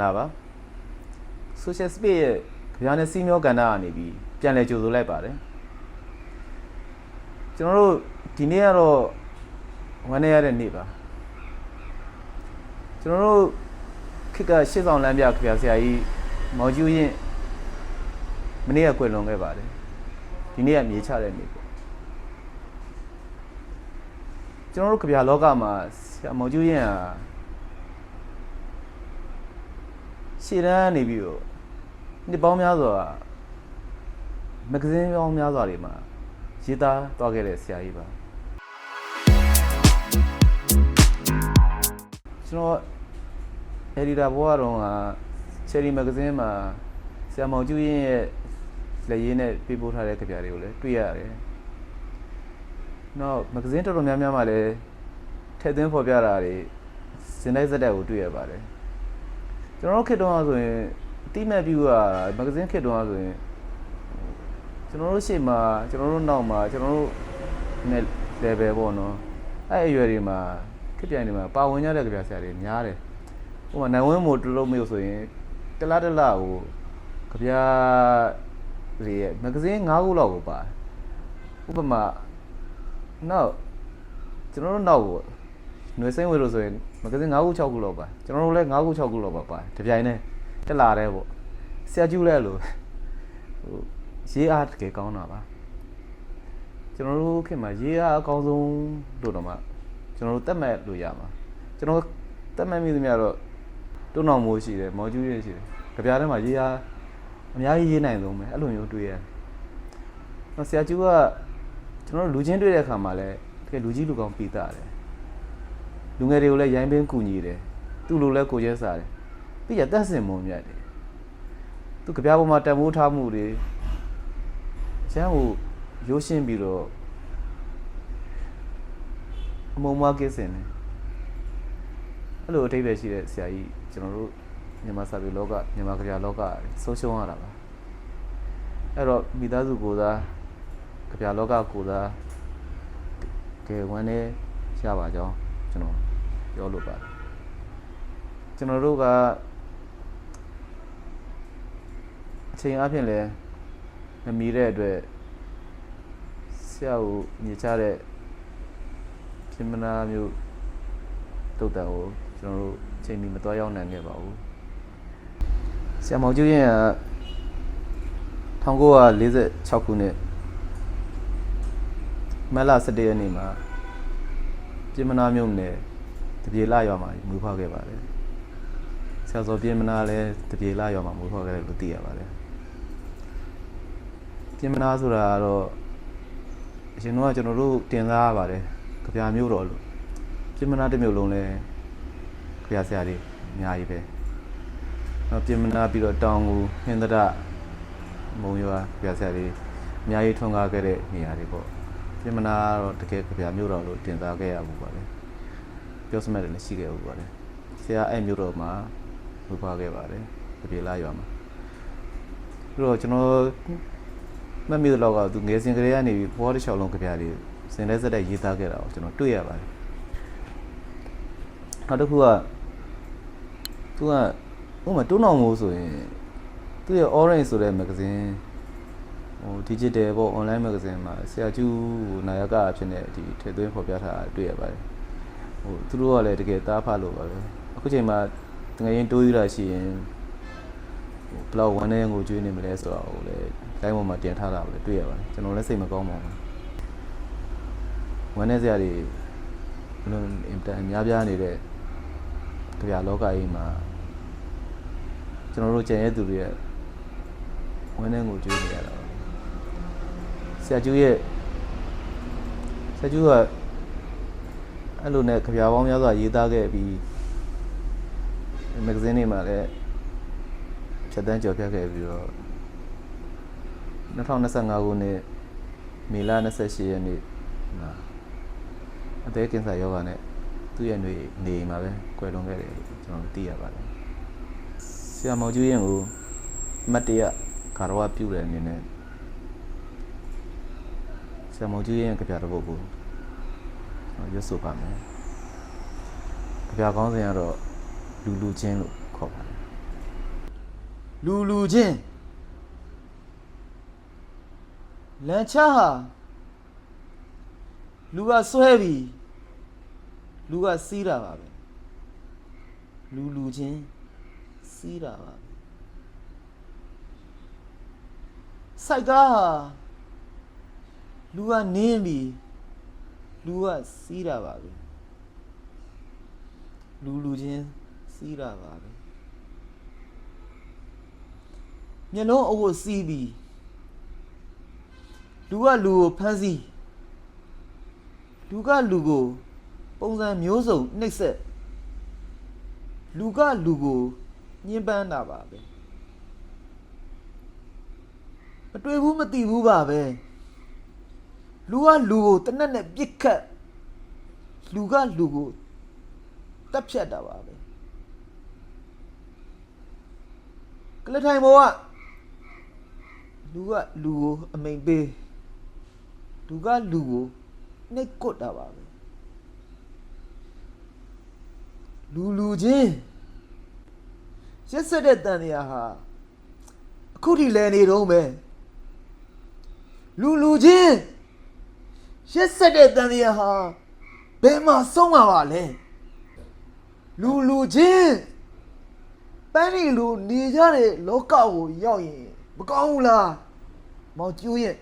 ္ဂလာပါ social space ရဲ့ကြပြားနဲ့စီးမျောကဏ္ဍကနေပြီးပြန်လည်ကြိုဆိုလိုက်ပါတယ်ကျွန်တော်တို့ဒီနေ့ကတော့ဝမ်းနေရတဲ့နေ့ပါကျွန်တော်တို့ခေတ်ကရှစ်ဆောင်လမ်းပြကြပြားဆရာကြီးမော်ကျူးရင်မနေ့ကကွယ်လွန်ခဲ့ပါတယ်ဒီနေ့ကမြေချတဲ့နေ့ပေါ့ကျွန်တော်တို့ကြပြားလောကမှာဆရာမော်ကျူးရင်ဟာ ရှေ့တန်းနေပြီးတော့နှစ်ပေါင်းများစွာမဂဇင်းပေါင်းများစွာတွေမှာရေးသားသွားခဲ့တဲ့ဆရာကြီးပါကျွန်တော် editor ဘဝတော့က Cherry Magazine မှာဆရာမောင်ကျူးရင်ရဲ့လက်ရေးနဲ့ပြပို့ထားတဲ့ကြပြတွေကိုလည်းတွေ့ရတယ်။နောက် magazine တော်တော်များများမှာလည်းထည့်သွင်းဖော်ပြတာတွေစင်တိုက်စက်တက်ကိုတွေ့ရပါတယ်။ ကျွန်တော်တို့ခေတ်တုန်းကဆိုရင်အတိမတ်ပြူကမဂဇင်းခေတ်တုန်းကဆိုရင်ကျွန်တော်တို့ရှေ့မှာကျွန်တော်တို့နောက်မှာကျွန်တော်တို့ net level ပေါ့နော်အဲ့အရွယ်တွေမှာခေတ်ပြိုင်တွေမှာပါဝင်ကြတဲ့ကြပြဆရာတွေများတယ်ဥပမာနိုင်ဝင်းမို့တလုံးမျိုးဆိုရင်တလားတလားကိုကြပြတွေရဲ့မဂဇင်း၅ခုလောက်ကိုပါတယ်ဥပမာနောက်ကျွန်တော်တို့နောက်ကို ຫນွေစိမ့်ဝေလို့ဆိုရင်မဂဇင်း9ခု6ခုလောက်ပါကျွန်တော်တို့လည်း9ခု6ခုလောက်ပါပါတယ်တပြိုင်တည်းတက်လာတယ်ပေါ့ဆရာကျူးလဲလို့ဟိုရေးအားတကယ်ကောင်းတာပါကျွန်တော်တို့ခင်မှာရေးအားအကောင်းဆုံးလို့တော့မှကျွန်တော်တို့တက်မှတ်လို့ရမှာကျွန်တော်တက်မှတ်မိသမျှတော့တွန်းတော်မိုးရှိတယ်မော်ကျူးရရှိတယ်ကြပြားထဲမှာရေးအားအများကြီးရေးနိုင်ဆုံးပဲအဲ့လိုမျိုးတွေ့ရတယ်။ဆရာကျူးကကျွန်တော်တို့လူချင်းတွေ့တဲ့အခါမှာလည်းတကယ်လူကြီးလူကောင်းပြီးသားတယ် လူငယ်တွေကိုလည်းရိုင်းပင်းကူညီတယ်သူ့လိုလည်းကိုရဲစားတယ်ပြီးရတက်စင်မုံမြတ်တယ်သူကြပြပေါ်မှာတံမိုးထားမှုတွေကျန်းကိုရိုးရှင်းပြီးတော့အမုံမွားကင်းစင်တယ်အဲ့လိုအထိပ္ပယ်ရှိတဲ့ဆရာကြီးကျွန်တော်တို့မြန်မာစာပေလောကမြန်မာကြပြလောကဆုံးရှုံးရတာပါအဲ့တော့မိသားစုကိုယ်သားကြပြလောကကိုယ်သားကဲဝမ်းနေရပါကြောင်းကျွန်တော် ပြောလို့ပါတယ်ကျွန်တော်တို့ကအချိန်အပြင်လည်းမမီတဲ့အတွက်ဆရာကိုညီချတဲ့ပြင်မနာမျိုးတုတ်တန်ကိုကျွန်တော်တို့အချိန်မီမတော်ရောက်နိုင်ခဲ့ပါဘူးဆရာမောင်ကျူးရင်က1946ခုနှစ်မတ်လ17ရက်နေ့မှာပြင်မနာမျိုးနယ် တပြေလာရွာမှာမွေးဖွားခဲ့ပါတယ်ဆရာစောပြင်မနာလည်းတပြေလာရွာမှာမွေးဖွားခဲ့တယ်လို့သိရပါတယ်ပြင်မနာဆိုတာကတော့အရင်တော့ကျွန်တော်တို့တင်စားရပါတယ်ကြပြမျိုးတော်လို့ပြင်မနာတစ်မျိုးလုံးလဲကြပြဆရာတွေအများကြီးပဲနောက်ပြင်မနာပြီးတော့တောင်ကိုဟင်္ဒရမုံရွာကြပြဆရာတွေအများကြီးထွန်းကားခဲ့တဲ့နေရာတွေပေါ့ပြင်မနာကတော့တကယ်ကြပြမျိုးတော်လို့တင်စားခဲ့ရမှုပါလေ ပြောစမဲ့တယ်လည်းရှိခဲ့ဘူးပါတယ်ဆရာအဲ့မျိုးတော့မှာဝေဖွားခဲ့ပါတယ်တပြေလာရွာမှာပြီးတော့ကျွန်တော်မတ်မိတော့ကသူငယ်စဉ်ကလေးကနေပြီးဘောတစ်ချောင်းလုံးကြပြလေးစင်လဲစက်တဲ့ရေးသားခဲ့တာကိုကျွန်တော်တွေ့ရပါတယ်နောက်တစ်ခုကသူကဥပမာတွန်းအောင်မိုးဆိုရင်သူရဲ့ orange ဆိုတဲ့ magazine ဟို digital ပေါ့ online magazine မှာဆရာကျူးဟိုနာယကအဖြစ်နဲ့ဒီထည့်သွင်းဖော်ပြထားတာတွေ့ရပါတယ် ဟိုသူတို့ကလည်းတကယ်သားဖတ်လို့ပါပဲအခုချိန်မှာတကယ်ရင်တိုးယူတာရှိရင်ဟိုဘလောက်ဝမ်းနဲ့ငိုကြွေးနေမလဲဆိုတော့ဟိုလေတိုင်းပေါ်မှာတင်ထားတာကိုလည်းတွေ့ရပါတယ်ကျွန်တော်လည်းစိတ်မကောင်းပါဘူးဝမ်းနဲ့စရာတွေဘလုံးအင်တန်အများပြားနေတဲ့ကြပြလောကကြီးမှာကျွန်တော်တို့ကြံရဲ့သူတွေရဲ့ဝမ်းနဲ့ငိုကြွေးနေရတာပါဆရာကျူးရဲ့ဆရာကျူးက အဲ့လိုနဲ့ကြပြားပေါင်းများစွာရေးသားခဲ့ပြီးမဂဇင်းတွေမှာလည်းဖြတ်တန်းကြော်ပြခဲ့ပြီးတော့2025ခုနှစ်မေလ28ရက်နေ့မှာအသေးကင်ဆာယောဂနဲ့သူ့ရဲ့နေနေအိမ်မှာပဲကွယ်လွန်ခဲ့တယ်လို့ကျွန်တော်သိရပါတယ်ဆရာမောင်ကျူးရင်ကိုအမတ်တရကာရဝပြုတဲ့အနေနဲ့ဆရာမောင်ကျူးရင်ကြပြားတစ်ပုဒ်ကို ရွတ်ဆိုပါမယ်။ကြပြကောင်းစဉ်ကတော့လူလူချင်းလို့ခေါ်ပါတယ်လူလူချင်းလန်ချဟာလူကဆွဲပြီးလူကစီးတာပါပဲလူလူချင်းစီးတာပါပဲစိုက်ကားဟာလူကနင်းပြီး လူကစီးတာပါပဲလူလူချင်းစီးတာပါပဲမျက်လုံးအဝတ်စီးပြီးလူကလူကိုဖမ်းဆီးလူကလူကိုပုံစံမျိုးစုံနှိပ်စက်လူကလူကိုညှဉ်းပန်းတာပါပဲမတွေ့ဘူးမသိဘူးပါပဲ လူကလူကိုတနက်နဲ့ပြစ်ခတ်လူကလူကိုတပ်ဖြတ်တာပါပဲကလထိုင်ဘောကလူကလူကိုအမိန်ပေးလူကလူကိုနှိပ်ကွတ်တာပါပဲလူလူချင်းရက်ဆက်တဲ့တန်တရားဟာအခုထိလဲနေတော့မယ်လူလူချင်း ရက်ဆက်တဲ့တန်တရားဟာဘယ်မှာဆုံးမှာပါလဲလူလူချင်းပန်းရီလူနေကြတဲ့လောကကိုရောက်ရင်မကောင်းဘူးလားမောင်ကျိုးရဲ့